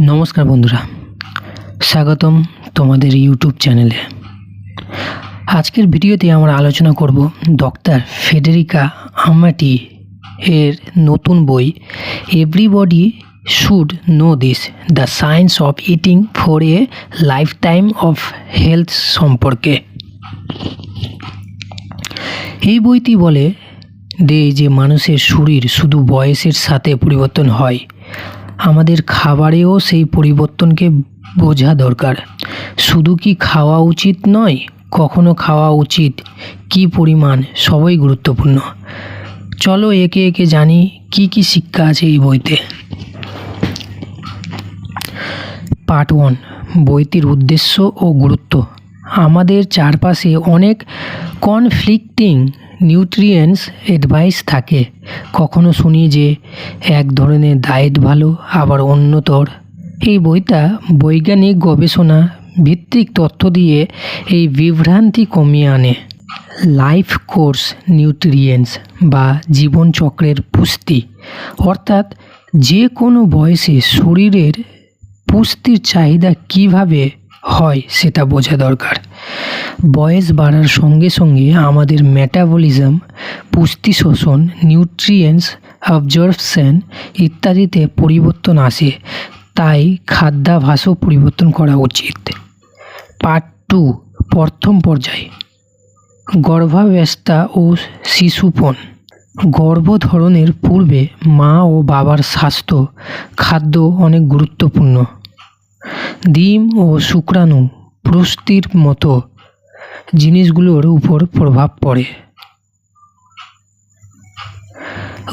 নমস্কার বন্ধুরা, স্বাগতম তোমাদের ইউটিউব চ্যানেলে। আজকের ভিডিওতে আমরা আলোচনা করব ডক্টর ফেডেরিকা আমাটি এর নতুন বই everybody should know this the science of eating for a lifetime of health সম্পর্কে। এই বইটি বলে দেয় যে মানুষের শরীর শুধু বয়সের সাথে পরিবর্তন হয় আমাদের খাবারেও সেই পরিবর্তনকে বোঝা দরকার। শুধু কি খাওয়া উচিত নয়, কখনো খাওয়া উচিত। কি পরিমাণ, সবই গুরুত্বপূর্ণ। চলো একে একে জানি কি কি শিক্ষা আছে এই বইতে। পার্ট ওয়ান, বইটির উদ্দেশ্য ও গুরুত্ব। আমাদের চারপাশে অনেক কনফ্লিক্টিং নিউট্রিয়েন্টস অ্যাডভাইস থাকে। কখনো শুনি যে এক ধরনের ডায়েট ভালো, আবার অন্যতর। এই বইটা বৈজ্ঞানিক গবেষণা ভিত্তিক তথ্য দিয়ে এই বিভ্রান্তি কমিয়ে আনে। লাইফ কোর্স নিউট্রিয়েন্টস বা জীবনচক্রের পুষ্টি, অর্থাৎ যে কোনো বয়সে শরীরের পুষ্টির চাহিদা কীভাবে হয়, সেটা বোঝা দরকার। বয়স বাড়ার সঙ্গে সঙ্গে আমাদের মেটাবলিজম পুষ্টি শোষণ নিউট্রিয়েন্টস অবজর্পশন ইত্যাদিতে পরিবর্তন আসে। তাই খাদ্যাভাসও পরিবর্তন করা উচিত। পার্ট টু প্রথম পর্যায়ে, গর্ভাবস্থা ও শিশুপণ গর্ভধারণের পূর্বে মা ও বাবার স্বাস্থ্য, খাদ্য অনেক গুরুত্বপূর্ণ। ডিম ও শুক্রাণু পুষ্টির মতো জিনিসগুলোর উপর প্রভাব পড়ে।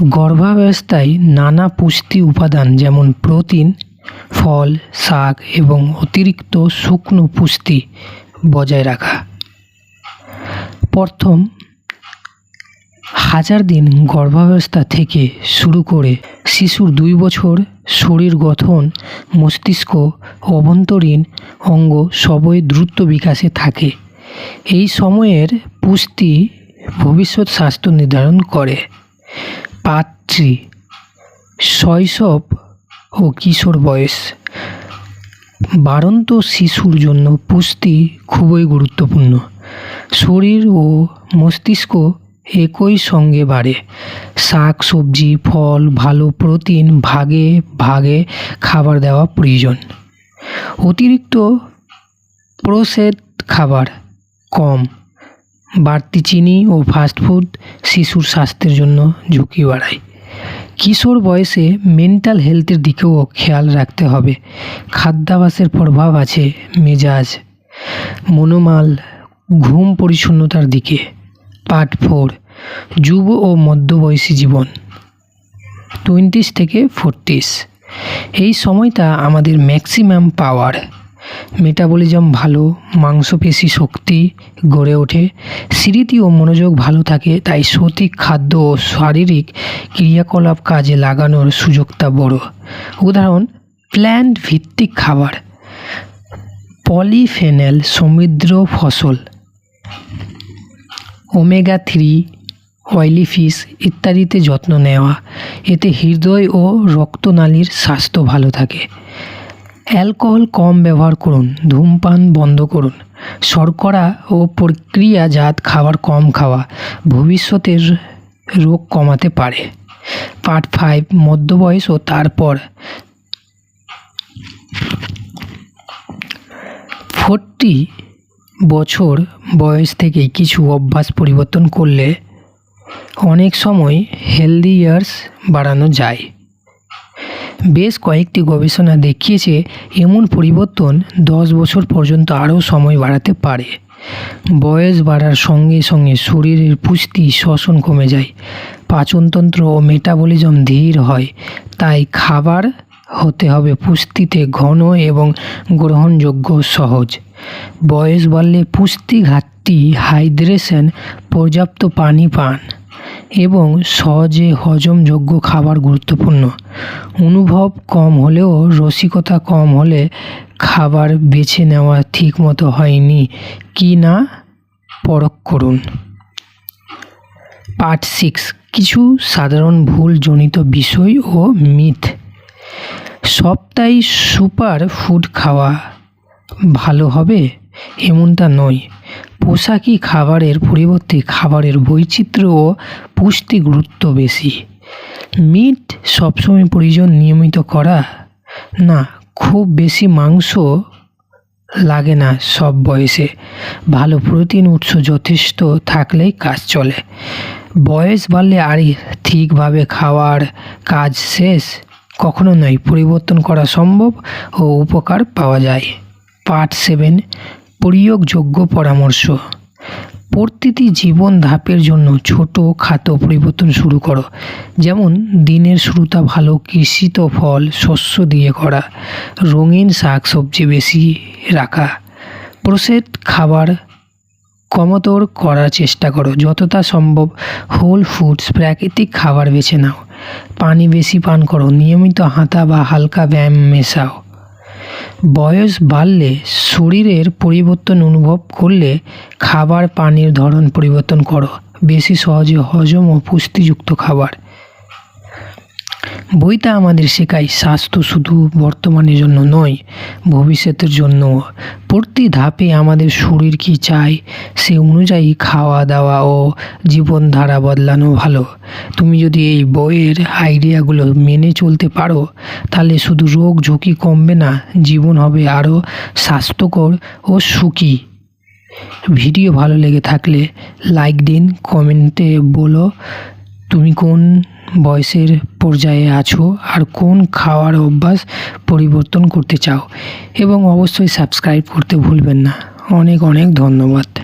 গর্ভাবস্থায় নানা পুষ্টি উপাদান যেমন প্রোটিন, ফল, শাক এবং অতিরিক্ত শুকনো পুষ্টি বজায় রাখা। প্রথম হাজার দিন গর্ভাবস্থা থেকে শুরু করে শিশুর দুই বছর শরীর গঠন, মস্তিষ্ক অভ্যন্তরীণ অঙ্গ সবই দ্রুত বিকাশে থাকে। এই সময়ের পুষ্টি ভবিষ্যৎ স্বাস্থ্য নির্ধারণ করে। পাত্রী, শৈশব ও কিশোর বয়স। বাড়ন্ত শিশুর জন্য পুষ্টি খুবই গুরুত্বপূর্ণ। শরীর ও মস্তিষ্ক একই সঙ্গে বাড়ে। শাক, সবজি, ফল, ভালো প্রোটিন, ভাগে ভাগে খাবার দেওয়া প্রয়োজন। অতিরিক্ত প্রসেস খাবার কম। বাড়তি চিনি ও ফাস্টফুড শিশুর স্বাস্থ্যের জন্য ঝুঁকি বাড়ায়। কিশোর বয়সে মেন্টাল হেলথের দিকেও খেয়াল রাখতে হবে। খাদ্যাভাসের প্রভাব আছে মেজাজ, মনোমাল, ঘুম পরিচ্ছন্নতার দিকে। পার্ট ফোর, যুব ও মধ্যবয়সী জীবন। টোয়েন্টিস থেকে ফোরটিস এই সময়টা আমাদের ম্যাক্সিমাম পাওয়ার মেটাবলিজম ভালো, মাংসপেশি শক্তি গড়ে ওঠে, স্মৃতি ও মনোযোগ ভালো থাকে, তাই সঠিক খাদ্য ও শারীরিক ক্রিয়াকলাপ কাজে লাগানোর সুযোগটা বড়। উদাহরণ প্ল্যান্ট ভিত্তিক খাবার। পলিফেনেল সমৃদ্ধ ফসল। ওমেগা থ্রি অয়েলি ফিশ ইত্যাদিতে যত্ন নেওয়া। এতে হৃদয় ও রক্তনালীর স্বাস্থ্য ভালো থাকে। অ্যালকোহল কম ব্যবহার করুন, ধূমপান বন্ধ করুন। শর্করা ও প্রক্রিয়াজাত খাবার কম খাওয়া ভবিষ্যতের রোগ কমাতে পারে। পার্ট ফাইভ, মধ্যবয়স ও তারপর। ফোরটি বছর বয়স থেকেই কিছু অভ্যাস পরিবর্তন করলে অনেক সময় হেলদি ইয়ার্স বাড়ানো যায়। বেশ কয়েকটি গবেষণা দেখিয়েছে এমন পরিবর্তন দশ বছর পর্যন্ত আরও সময় বাড়াতে পারে। বয়স বাড়ার সঙ্গে সঙ্গে শরীরের পুষ্টি শ্বসন কমে যায়, পাচনতন্ত্র ও মেটাবলিজম ধীর হয়, তাই খাবার হতে হবে পুষ্টিতে ঘন এবং গ্রহণযোগ্য সহজ। বয়স বাড়লে পুষ্টি ঘাটতি, হাইড্রেশন, পর্যাপ্ত পানি পান এবং সহজে হজমযোগ্য খাবার গুরুত্বপূর্ণ। অনুভব কম হলেও রসিকতা কম হলে খাবার বেছে নেওয়া ঠিকমতো হয়নি। কি না? পরখ করুন। পার্ট সিক্স, কিছু সাধারণ ভুল জনিত বিষয় ও মিথ। সবটাই সুপার ফুড খাওয়া। ভালো হবে? এমনটা নয়। পোশাকি খাবারের পরিবর্তে খাবারের বৈচিত্র্য ও পুষ্টি গুরুত্ব বেশি। মিট সবসময় প্রয়োজন নিয়মিত করা? না, খুব বেশি মাংস লাগে না সব বয়সে। ভালো প্রোটিন উৎস যথেষ্ট থাকলেই কাজ চলে। বয়স বাড়লে আর ঠিকভাবে খাওয়ার কাজ শেষ? কখনো নয়, পরিবর্তন করা সম্ভব ও উপকার পাওয়া যায়। পার্ট সেভেন, প্রয়োগযোগ্য পরামর্শ। প্রতিটি জীবন ধাপের জন্য ছোট খাটো পরিবর্তন শুরু করো। যেমন, দিনের শুরুটা ভালো, কৃষিত ফল, শস্য দিয়ে করা, রঙিন শাক সবজি বেশি রাখা। প্রসেস খাবার কমতর করার চেষ্টা করো। যতটা সম্ভব হোল ফুডস প্রাকৃতিক খাবার বেছে নাও। পানি বেশি পান করো। নিয়মিত হাঁটা বা হালকা ব্যায়াম মেশাও। বয়স বাড়লে শরীরের পরিবর্তন অনুভব করলে খাবার পানির ধরন পরিবর্তন করো। বেশি সহজে হজম ও পুষ্টিযুক্ত খাবার। বইটা আমাদের শেখায়, স্বাস্থ্য শুধু বর্তমানের জন্য নয়, ভবিষ্যতের জন্য প্রতি ধাপে আমাদের শরীর কী চায়, সে অনুযায়ী খাওয়া দাওয়া ও জীবনধারা বদলানো ভালো। তুমি যদি এই বইয়ের আইডিয়াগুলো মেনে চলতে পারো, তাহলে শুধু রোগ ঝুঁকি কমবে না, জীবন হবে আরও স্বাস্থ্যকর ও সুখী। ভিডিও ভালো লেগে থাকলে লাইক দিন, কমেন্টে বলো। তুমি কোন বয়সের পর্যায়ে আছো আর কোন খাওয়ার অভ্যাস পরিবর্তন করতে চাও? এবং অবশ্যই সাবস্ক্রাইব করতে ভুলবেন না। অনেক অনেক ধন্যবাদ।